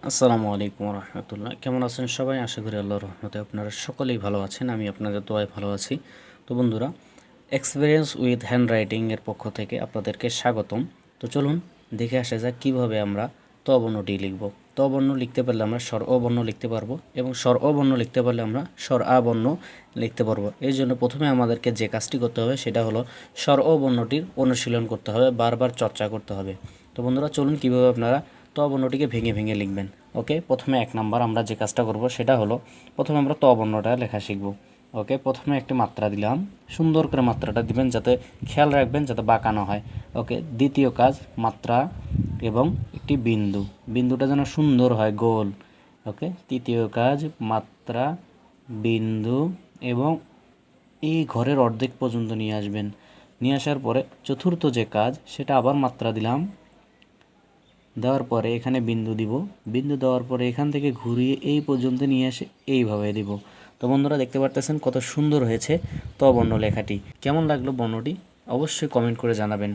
আসসালামু আলাইকুম রহমতুল্লাহ। কেমন আছেন সবাই? আশা করি আল্লাহ রহমতে আপনারা সকলেই ভালো আছেন, আমি আপনাদের দোয়ায় ভালো আছি। তো বন্ধুরা এক্সপিরিয়েন্স উইথ হ্যান্ড রাইটিংয়ের পক্ষ থেকে আপনাদেরকে স্বাগতম। তো চলুন দেখে আসা যাক কীভাবে আমরা ত বর্ণটি লিখব। ত বর্ণ লিখতে পারলে আমরা স্বর অ বর্ণ লিখতে পারব এবং স্বর অবর্ণ লিখতে পারলে আমরা স্বর আ বর্ণ লিখতে পারব। এই জন্য প্রথমে আমাদেরকে যে কাজটি করতে হবে সেটা হলো স্বর অ বর্ণটির অনুশীলন করতে হবে, বারবার চর্চা করতে হবে। তো বন্ধুরা, চলুন কীভাবে আপনারা ত বর্ণটিকে ভেঙে ভেঙে লিখবেন, ওকে? প্রথমে এক নাম্বার আমরা যে কাজটা করব সেটা হলো, প্রথমে আমরা ত বর্ণটা লেখা শিখব, ওকে? প্রথমে একটি মাত্রা দিলাম, সুন্দর করে মাত্রাটা দিবেন যাতে খেয়াল রাখবেন যাতে বাঁকানো হয়, ওকে? দ্বিতীয় কাজ, মাত্রা এবং একটি বিন্দু, বিন্দুটা যেন সুন্দর হয়, গোল, ওকে? তৃতীয় কাজ, মাত্রা, বিন্দু এবং এই ঘরের অর্ধেক পর্যন্ত নিয়ে আসবেন, নিয়ে আসার পরে চতুর্থ যে কাজ, সেটা আবার মাত্রা দিলাম দেওয়ার পরে এখানে বিন্দু দিব। বিন্দু দেওয়ার পরে এখান থেকে ঘুরিয়ে এই পর্যন্ত নিয়ে এসে এইভাবে দিব। তো বন্ধুরা, দেখতে পারতেছেন কত সুন্দর হয়েছে ত বর্ণ লেখাটি কেমন লাগল বর্ণটি? অবশ্যই কমেন্ট করে জানাবেন।